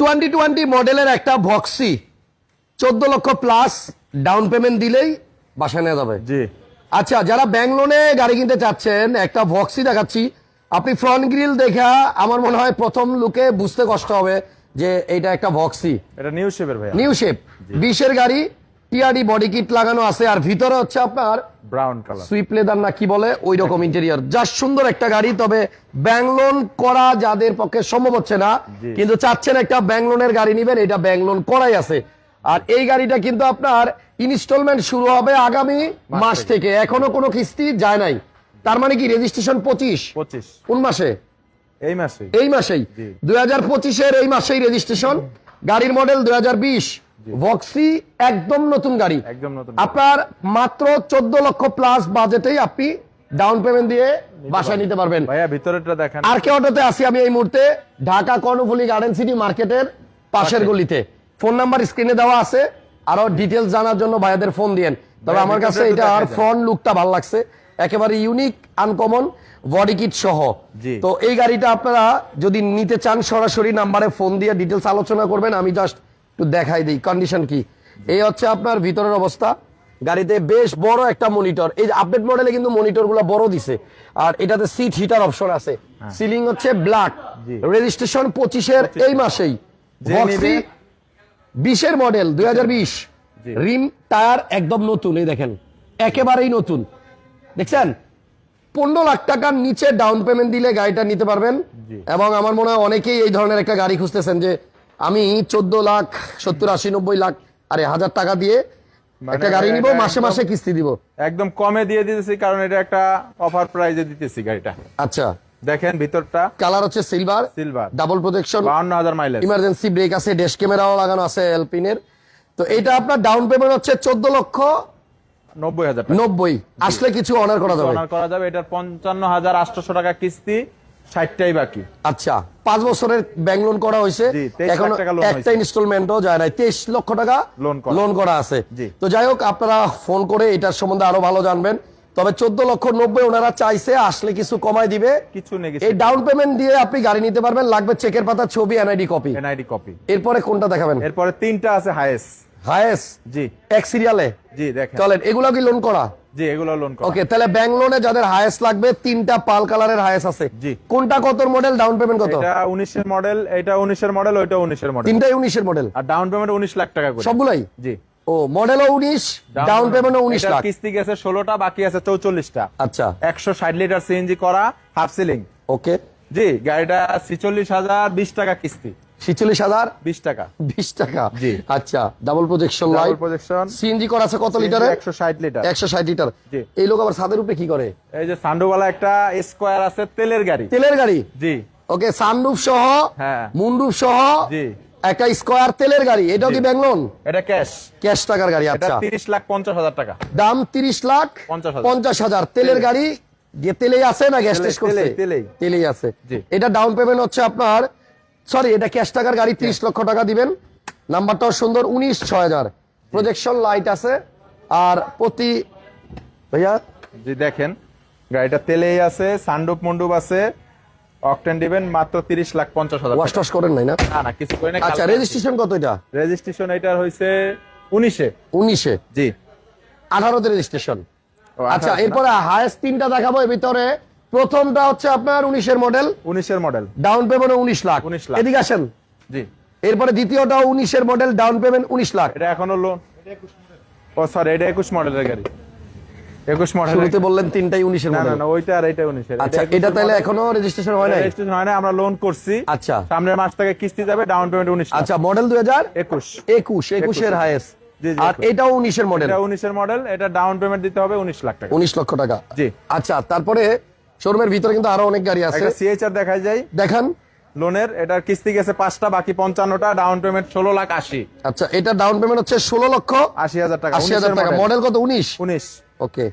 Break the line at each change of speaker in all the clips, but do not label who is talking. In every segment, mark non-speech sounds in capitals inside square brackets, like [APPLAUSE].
Twenty twenty মডেলের একটা Voxy চোদ্দ লক্ষ প্লাস ডাউন পেমেন্ট দিলেই বাসায় নেওয়া যাবে।
জি।
আচ্ছা যারা ব্যাঙ্গলোনে গাড়ি কিনতে চাচ্ছেন একটা ভক্সি দেখাচ্ছি। আপনি ফ্রন্ট গ্রিল দেখা আমার মনে হয় প্রথম লুকে বুঝতে কষ্ট হবে যে এটা একটা ভক্সি
এটা নিউ শেপের ভাইয়া।
নিউ শেপ বিশের গাড়ি টিআরডি বডি কিট লাগানো আছে আর ভিতরে হচ্ছে আপনার
ব্রাউন কালার
সুইপ লেদার না কি বলে? ওই রকম ইন্টেরিয়র যা সুন্দর একটা গাড়ি তবে ব্যাংলোন করা যাদের পক্ষে সম্ভব হচ্ছে না কিন্তু চাচ্ছেন একটা ব্যাংলোনের গাড়ি নিবেন এটা ব্যাংলোন করাই আছে। আর এই গাড়িটা কিন্তু আপনার ইনস্টলমেন্ট শুরু হবে আগামী মাস থেকে। এখনও কোনো কিস্তি যায় নাই। তার মানে কি রেজিস্ট্রেশন পঁচিশ?
পঁচিশ।
কোন মাসে?
এই মাসে
এই মাসেই। দুই হাজার পঁচিশের এই মাসেই রেজিস্ট্রেশন গাড়ির মডেল দুই হাজার বিশ। ভক্সি একদম নতুন গাড়ি।
একদম নতুন
আপনার মাত্র চোদ্দ লক্ষ প্লাস বাজেটেই আপনি ডাউন পেমেন্ট দিয়ে বাসায় নিতে পারবেন।
ভাইয়া ভিতরেরটা দেখান।
আর কে অটোতে আসি আমি এই মুহূর্তে? ঢাকা কর্ণফুলি গার্ডেন সিটি মার্কেটের পাশের গলিতে। ফোন নাম্বার স্ক্রিনে দেওয়া আছে। আরও ডিটেলস জানার জন্য ভাইয়াদের ফোন দিয়েন। তবে আমার কাছে এটা আর। ফ্রন্ট লুকটা ভালো লাগছে। একেবারে ইউনিক আনকমন বডি কিট সহ। তো এই গাড়িটা আপনারা যদি নিতে চান সরাসরি নাম্বারে ফোন দিয়ে ডিটেলস আলোচনা করবেন। আমি জাস্ট একটু দেখাই দিই। কন্ডিশন কি? এই হচ্ছে আপনার ভিতরের অবস্থা। গাড়িতে বেশ বড় একটা মনিটর এই আপডেট মডেলে কিন্তু মনিটরগুলো বড় দিছে। আর এটাতে সিট হিটার অপশন আছে। সিলিং হচ্ছে ব্ল্যাক রেজিস্ট্রেশন পঁচিশের এই মাসেই। বিশের মডেল দুই হাজার বিশ। রিম টায়ার একদম নতুন এই দেখেন। একেবারেই নতুন। দেখছেন? পনেরো লাখ টাকার নিচে ডাউন পেমেন্ট দিলে গাড়িটা নিতে পারবেন। এবং আমার মনে হয় অনেকেই এই ধরনের একটা গাড়ি খুঁজতেছেন যে আমি চোদ্দ লাখ সত্তর আশি নব্বই লাখ আরে হাজার টাকা দিয়ে
মানে
একটা গাড়ি নিব মাসে মাসে কিস্তি দিব।
একদম কমে দিয়ে দিতেছি কারণ এটা একটা অফার প্রাইজে দিতেছি গাড়িটা।
আচ্ছা।
দেখেন ভিতরটা।
কালার হচ্ছে সিলভার
সিলভার
ডাবল প্রোটেকশন
বাউন্ন হাজার মাইলেজ
ইমার্জেন্সি ব্রেক আছে ড্যাশ ক্যামেরাও লাগানো আছে এলপিনের তো এটা আপনার ডাউন পেমেন্ট হচ্ছে চোদ্দ লক্ষ
নব্বই হাজার টাকা।
নব্বই। আসলে কিছু অনার করা যাবে।
অনার করা যাবে এটার পঞ্চান্ন হাজার আটশোশো টাকা কিস্তি ষাটটাই বাকি।
আচ্ছা পাঁচ বছরের ব্যাংক লোন করা হয়েছে।
জি, 23 লাখ এখনও
একটা ইনস্টলমেন্টও যায় নাই। তেইশ লক্ষ টাকা লোন করা। আছে। তো যাই হোক আপনারা ফোন করে এটার সম্বন্ধে আরও ভালো জানবেন। তবে চোদ্দ লক্ষ নব্বই ওনারা চাইছে আসলে কিছু কমাই দিবে।
কিছু
এই ডাউন পেমেন্ট দিয়ে আপনি গাড়ি নিতে পারবেন লাগবে চেকের পাতা ছবি এনআইডি কপি
এনআইডি কপি
এরপরে কোনটা দেখাবেন?
এরপরে তিনটা আছে
হায়েস
জি।
এক সিরিয়ালে
জি দেখেন।
চলেন এগুলো কি লোন করা?
জি এগুলো লোন করা।
ওকে তাহলে ব্যাংক লোনে যাদের লাগবে তিনটা পাল কালারের আছে।
জি।
কোনটা কত মডেল ডাউন পেমেন্ট কত?
এটা উনিশের মডেল এটা উনিশের মডেল ওইটা উনিশের মডেল
তিনটাই উনিশের মডেল
আর ডাউন পেমেন্ট উনিশ লাখ টাকা করে।
সবগুলাই?
জি।
ও মডেলও উনিশ ডাউন পেমেন্টও উনিশ
এটার
লাখ।
কিস্তি গেছে ষোলোটা বাকি আছে চৌচল্লিশটা।
আচ্ছা।
একশো ষাট লিটার সিএনজি করা হাফ সিলিং
ওকে
জি গাড়িটা ছিচল্লিশ হাজার বিশ টাকা কিস্তি।
ছিচল্লিশ হাজার
বিশ টাকা।
বিশ টাকা।
জি।
আচ্ছা double projection light
projection
CNG করা আছে কত লিটারে?
একশো ষাট লিটার।
একশো ষাট লিটার। এই লোক আবার ছাদের উপরে কি করে?
এই যে সান্ডুওয়ালা একটা স্কোয়ার আছে তেলের গাড়ি।
তেলের গাড়ি?
জি।
ওকে সানরুফ সহ
হ্যাঁ।
মুন্ডুপ সহ
জি।
একটা স্কোয়ার তেলের গাড়ি। এটাও কি ব্যাংলোন
এটা ক্যাশ।
ক্যাশ টাকার গাড়ি
এটা
আচ্ছা।
তিরিশ লাখ পঞ্চাশ হাজার টাকা।
দাম তিরিশ লাখ
50,000
পঞ্চাশ হাজার। তেলের গাড়ি তেলেই আছে না গ্যাস টেস্ট করছে।
তেলেই
আছে। এটা ডাউন পেমেন্ট হচ্ছে আপনার সরি এটা ক্যাশ টাকার গাড়ি তিরিশ লক্ষ টাকা দিবেন। নাম্বারটাও সুন্দর উনিশ ছয় হাজার। প্রজেকশন লাইট আছে। আর প্রতি ভাইয়া?
জি দেখেন গাড়িটা তেলেই আছে সানডুপ মন্ডুপ আছে। অকটেন দিবেন মাত্র তিরিশ লাখ পঞ্চাশ হাজার
ওয়াশ টস করেন নাই না?
না না কিছু করে না
আচ্ছা রেজিস্ট্রেশন কত এটা?
রেজিস্ট্রেশন এটার হয়েছে উনিশে।
উনিশে?
জি।
আঠারোতে রেজিস্ট্রেশন আচ্ছা এরপরে হায়েস্ট তিনটা দেখাবো এর ভিতরে প্রথমটা হচ্ছে আপনার উনিশের মডেল
উনিশের মডেল
ডাউন পেমেন্ট উনিশ লাখ।
19 লাখ।
এদিকে আসেন।
জি।
এরপরে দ্বিতীয়টা উনিশের মডেল ডাউন পেমেন্ট উনিশ লাখ।
এটা এখনও লোন ও সরি এটা একুশ মডেলের গাড়ি। একুশ মডেল
শুরুতে বললেন তিনটাই উনিশের
না না
মডেল
না ওইটা আর এটা উনিশের।
আচ্ছা এটা তাহলে এখনও রেজিস্ট্রেশন হয় নাই?
রেজিস্ট্রেশন হয় না আমরা লোন করছি।
আচ্ছা।
সামনের মাস থেকে কিস্তি যাবে ডাউন পেমেন্ট উনিশ
আচ্ছা মডেল দুই হাজার
একুশ।
একুশ একুশের হায়েস্ট আর এটাও উনিশের মডেল
এটা উনিশের মডেল এটা ডাউন পেমেন্ট দিতে হবে উনিশ লাখ টাকা।
উনিশ লক্ষ টাকা।
জি।
আচ্ছা তারপরে শোরুমের ভিতরে কিন্তু আরও অনেক গাড়ি আছে।
সিএইচআর দেখা যায়
দেখান।
লোনের এটার কিস্তি গেছে পাঁচটা বাকি পঞ্চান্নটা ডাউন পেমেন্ট ষোলো লাখ আশি।
আচ্ছা এটা ডাউন পেমেন্ট হচ্ছে ষোলো লক্ষ
আশি হাজার টাকা
আশি হাজার টাকা। মডেল কত? উনিশ?
উনিশ।
ওকে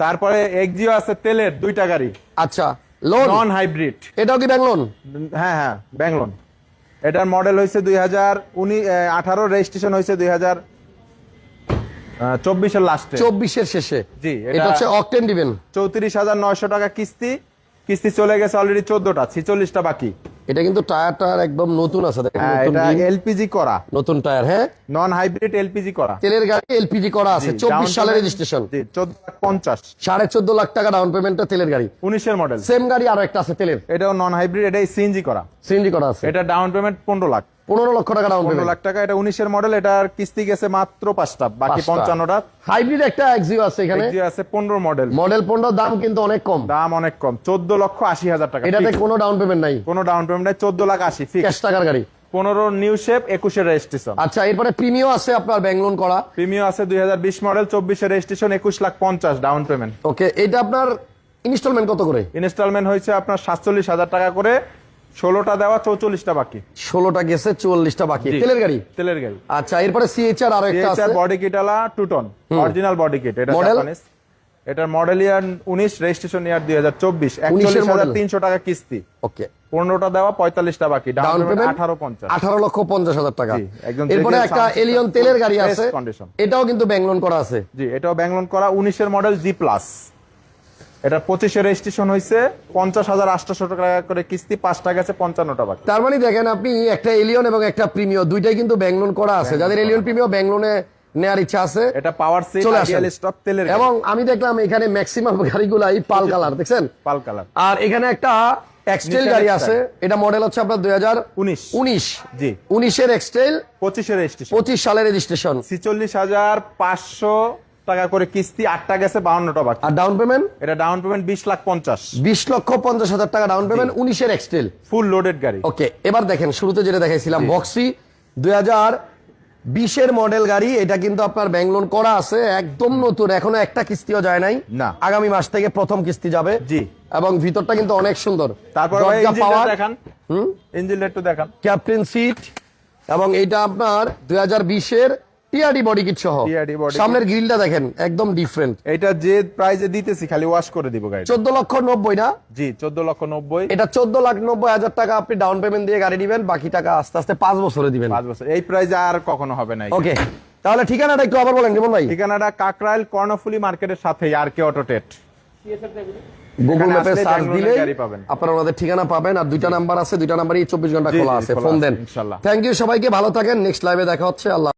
তারপরে এক্সিও আছে তেলের দুইটা গাড়ি।
আচ্ছা লোন
নন হাইব্রিড
এটাও কি ব্যাংক লোন
হ্যাঁ হ্যাঁ ব্যাংলোন এটার মডেল হয়েছে দুই হাজার উনি আঠারো রেজিস্ট্রেশন হয়েছে দুই হাজার চব্বিশের লাস্টে
চব্বিশের শেষে।
জি,
এটা হচ্ছে অকটেন দিবেন।
চৌত্রিশ হাজার নয়শো টাকা কিস্তি। কিস্তি চলে গেছে অলরেডি চোদ্দটা ছিচল্লিশটা বাকি।
এটা কিন্তু টায়ার টায়ার একদম নতুন আছে
হ্যাঁ এটা এলপিজি করা।
নতুন টায়ার হ্যাঁ?
নন হাইব্রিড এলপিজি করা।
তেলের গাড়ি এলপিজি করা আছে চব্বিশ সালের রেজিস্ট্রেশন
চোদ্দ লাখ পঞ্চাশ।
সাড়ে চোদ্দ লাখ টাকা ডাউন পেমেন্টটা তেলের গাড়ি।
উনিশের মডেল
সেম গাড়ি আরও একটা আছে তেলের।
এটাও নন হাইব্রিড এটাই সিএনজি করা।
সিএনজি করা আছে।
এটা ডাউন পেমেন্ট পনেরো লাখ।
পনেরো লক্ষ টাকা ডাউন পেমেন্ট
লাখ টাকা এটা উনিশের মডেল এটার কিস্তি গেছে মাত্র পাঁচটা বাকি পঞ্চান্নটা।
হাইব্রিড একটা এক্সিও আছে এখানে।
আছে পনেরো মডেল
মডেল পনেরো দাম কিন্তু অনেক কম।
দাম অনেক কম চোদ্দ লক্ষ আশি হাজার টাকা।
এটাতে কোনো ডাউন পেমেন্ট নাই।
কোনো ডাউন পেমেন্ট নাই চোদ্দ লাখ আশি ফিক্স
টাকার গাড়ি।
পনেরো নিউ শেপ একুশের রেজিস্ট্রেশন
আচ্ছা এরপরে প্রিমিও আছে আপনার ব্যাংক লোন করা।
প্রিমিয়াম আছে দুই হাজার বিশ মডেল চব্বিশের রেজিস্ট্রেশন একুশ লাখ পঞ্চাশ ডাউন পেমেন্ট
ওকে এটা আপনার ইনস্টলমেন্ট কত করে?
ইনস্টলমেন্ট হয়েছে আপনার সাতচল্লিশ হাজার টাকা করে। ষোলোটা দেওয়া চৌচল্লিশটা বাকি।
ষোলোটা গেছে চুয়াল্লিশটা বাকি। তেলের গাড়ি?
তেলের গাড়ি।
আচ্ছা এরপরে সিএইচআর আরও একটা আছে।
বডি কিটালা টুটন অরিজিনাল বডি কিট এটা? জাপানিজ এটার মডেল ইয়ার উনিশ রেজিস্ট্রেশন ইয়ার দুই হাজার চব্বিশ।
19 এর
একচল্লিশ হাজার তিনশো টাকা কিস্তি।
ওকে।
পনেরোটা দেওয়া পঁয়তাল্লিশটা বাকি। ডাউন পেমেন্ট আঠারো পঞ্চাশ।
আঠারো লক্ষ পঞ্চাশ হাজার টাকা।
একদম
এরপরে একটা এলিয়ন তেলের গাড়ি আছে।
condition।
এটাও কিন্তু ব্যাংক লোন করা আছে।
জি এটাও ব্যাংলোন করা উনিশের মডেল জি প্লাস এটা পঁচিশে রেজিস্ট্রেশন হয়েছে পঞ্চাশ হাজার আটশোশো টাকা করে কিস্তি পাঁচটা গেছে পঞ্চান্নটা বাকি।
তার মানে দেখেন আপনি একটা এলিয়ন এবং একটা প্রিমিও দুইটাই কিন্তু ব্যাংক লোন করা আছে। যাদের এলিয়ন প্রিমিও ব্যাংক লোনে নেওয়ার ইচ্ছা আছে।
এটা পাওয়ার সিট। আইডিয়াল স্টক তেলের
এবং আমি দেখলাম এখানে ম্যাক্সিমাম গাড়িগুলাই পাল [LAUGHS] কালার দেখছেন?
পাল কালার।
আর এখানে একটা এক্সটেল গাড়ি আছে। এটা মডেল হচ্ছে আপনার দুই হাজার
উনিশ।
উনিশ
জি।
উনিশের এক্সটেল
পঁচিশে রেজিস্ট্রেশন
পঁচিশ সালের রেজিস্ট্রেশন
ছিচল্লিশ হাজার পাঁচশো টাকা করে কিস্তি আটটা গেছে বাউন্নটা বাকি।
আর ডাউন পেমেন্ট
এটা ডাউন পেমেন্ট বিশ লাখ পঞ্চাশ।
বিশ লক্ষ পঞ্চাশ হাজার টাকা ডাউন পেমেন্ট উনিশের এক্সটেল
ফুল লোডেড গাড়ি।
ওকে এবার দেখেন শুরুতে যেটা দেখাইছিলাম বক্সি দুই হাজার বিশের মডেল গাড়ি এটা কিন্তু আপনার ব্যাংক লোন করা আছে একদম নতুন এখনও একটা কিস্তিও যায় নাই।
না।
আগামী মাস থেকে প্রথম কিস্তি যাবে।
জি।
এবং ভিতরটা কিন্তু অনেক সুন্দর।
তারপর দেখান। ইঞ্জিনটা ইঞ্জিনটা একটু দেখান।
ক্যাপ্টেন সিট এবং এটা আপনার দুই হাজার বিশের টিআরডি বডি কিট সহ। সামনের গ্রিলটা দেখেন একদম ডিফারেন্ট
এটা যে প্রাইজে দিতেছি খালি ওয়াশ করে দিব গাড়ি
চোদ্দ লক্ষ নব্বই না?
জি চোদ্দ লক্ষ নব্বই।
এটা চোদ্দ লাখ নব্বই হাজার টাকা আপনি ডাউন পেমেন্ট দিয়ে গাড়ি দিবেন বাকি টাকা আস্তে আস্তে পাঁচ বছরে দিবেন।
পাঁচ বছর। এই প্রাইজে আর কখনো হবে না
ওকে তাহলে ঠিকানাটা একটু আবার বলেন কেমন ভাই।
ঠিকানাটা কাকরাইল কর্ণফুলি মার্কেটের সাথে R K auto tech
Google ম্যাপে সার্চ দিলে আপনারা ওনাদের ঠিকানা পাবেন আর দুইটা নাম্বার আছে দুইটা নাম্বারই চব্বিশ
ঘণ্টা
খোলা আছে। Phone then. থ্যাংক ইউ সবাইকে ভালো থাকেন। নেক্সট লাইভে দেখা হচ্ছে। আল্লাহ